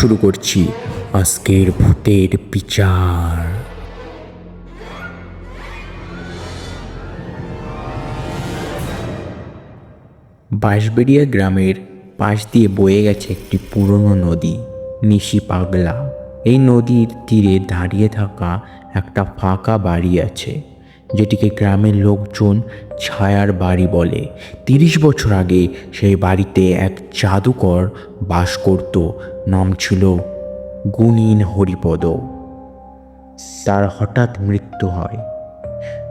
শুরু করছি আজকের ভূতের বিচার। বাঁশবেড়িয়া গ্রামের পাশ দিয়ে বয়ে গেছে একটি পুরনো নদী, নিশি পাগলা। এই নদীর তীরে দাঁড়িয়ে থাকা একটা ফাঁকা বাড়ি আছে। যেটিকে গ্রামের লোকজন ছায়ার বাড়ি বলে। তিরিশ বছর আগে সেই বাড়িতে এক জাদুকর বাস করত, নাম ছিল গুণীন হরিপদ। তার হঠাৎ মৃত্যু হয়,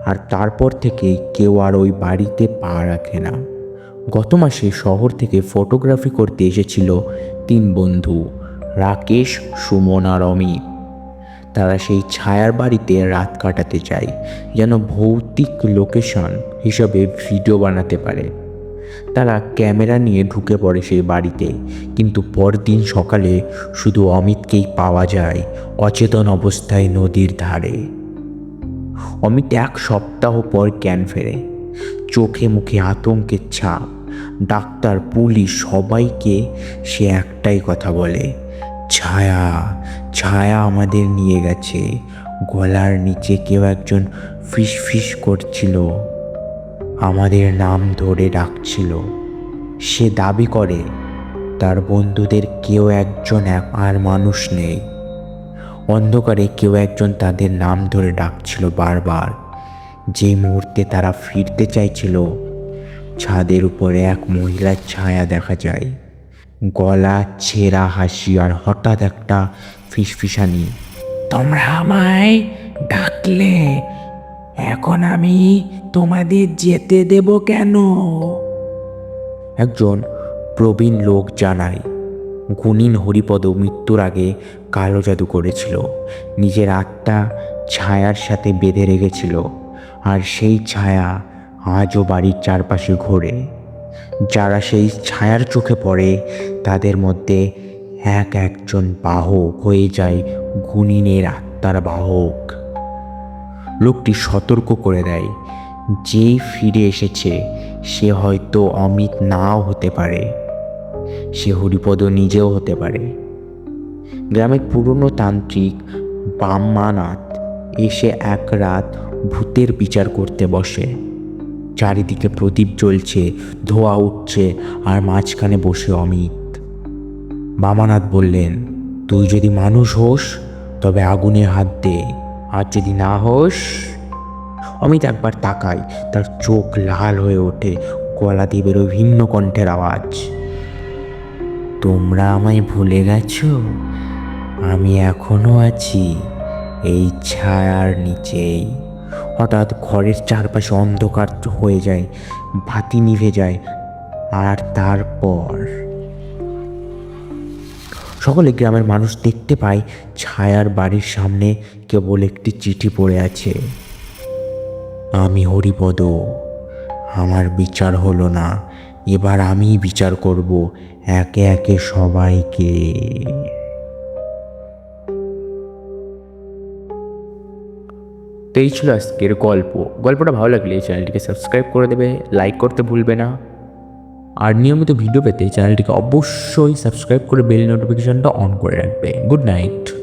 আর তারপর থেকে কেউ আর ওই বাড়িতে পা রাখে না। গত মাসে শহর থেকে ফটোগ্রাফি করতে এসেছিল তিন বন্ধু, রাকেশ, সুমন আর অমিত। তারা সেই ছায়ার বাড়িতে রাত কাটাতে চায়, যেন ভৌতিক লোকেশন হিসাবে ভিডিও বানাতে পারে। তারা ক্যামেরা নিয়ে ঢুকে পড়ে সেই বাড়িতে, কিন্তু পরদিন সকালে শুধু অমিতকেই পাওয়া যায় অচেতন অবস্থায় নদীর ধারে। অমিত এক সপ্তাহ পর জ্ঞান ফেরে। চোখে মুখে আতঙ্কের ছাপ, ডাক্তার, পুলিশ সবাইকে সে একটাই কথা বলে, ছায়া ছায়া আমাদের নিয়ে গেছে। গলার নিচে কেউ একজন ফিস ফিস করছিল। আমাদের নাম ধরে ডাকছিল। সে দাবি করে, তার বন্ধুদের কেউ একজন এক- আর মানুষ নেই। অন্ধকারে কেউ একজন তাদের নাম ধরে ডাকছিল বারবার। যে মুহূর্তে তারা ফিরতে চাইছিল, ছাদের উপরে এক মহিলার ছায়া দেখা যায়। গলা ছেঁড়া হাসি আর হঠাৎ একটা ফিসফিসানি। তোমরা আমায় ডাকলে, এখন আমি তোমাদের যেতে দেব কেন? একজন প্রবীণ লোক জানায়, গুণীন হরিপদ মৃত্যুর আগে কালো জাদু করেছিল, নিজের আত্মা ছায়ার সাথে বেঁধে রেখেছিল, আর সেই ছায়া আজও বাড়ির চারপাশে ঘোরে। যারা সেই ছায়ার চোখে পড়ে, তাদের মধ্যে এক একজন বাহক হয়ে যায় গুণিনের আত্মার বাহক। লোকটি সতর্ক করে দেয় যেই ফিরে এসেছে, সে হয়তো অমিত নাও হতে পারে। সে হরিপদ নিজেও হতে পারে। গ্রামের পুরনো তান্ত্রিক বাম্মানাথ এসে এক রাত ভূতের বিচার করতে বসে। চারিদিকে প্রদীপ জ্বলছে, ধোয়া উঠছে আর মাঝখানে বসে অমিত। বামানাথ বললেন, তুই যদি মানুষ হোস, তবে আগুনে হাত দে, আর যদি না হোস অমিত একবার তাকায়, তার চোখ লাল হয়ে ওঠে, গলা দিয়ে বেরোয় ভিন্ন কণ্ঠের আওয়াজ। তোমরা আমায় ভুলে গেছো? আমি এখনও আছি, এই ছায়ার নিচেই। হঠাৎ ঘরের চারপাশে অন্ধকার হয়ে যায় বাতি নিভে যায়, আর তারপর? সকলে গ্রামের মানুষ দেখতে পায়, ছায়ার বাড়ির সামনে কেবল একটি চিঠি পড়ে আছে। আমি হরিপদ, আমার বিচার হলো না, এবার আমি বিচার করব একে একে সবাইকে। এই ছিল আজকের গল্প। গল্পটা ভালো লাগলে চ্যানেলটিকে সাবস্ক্রাইব করে দেবে, লাইক করতে ভুলবে না। আর নিয়মিত ভিডিও পেতে চ্যানেলটিকে অবশ্যই সাবস্ক্রাইব করে বেল নোটিফিকেশনটা অন করে রাখবে। Good night.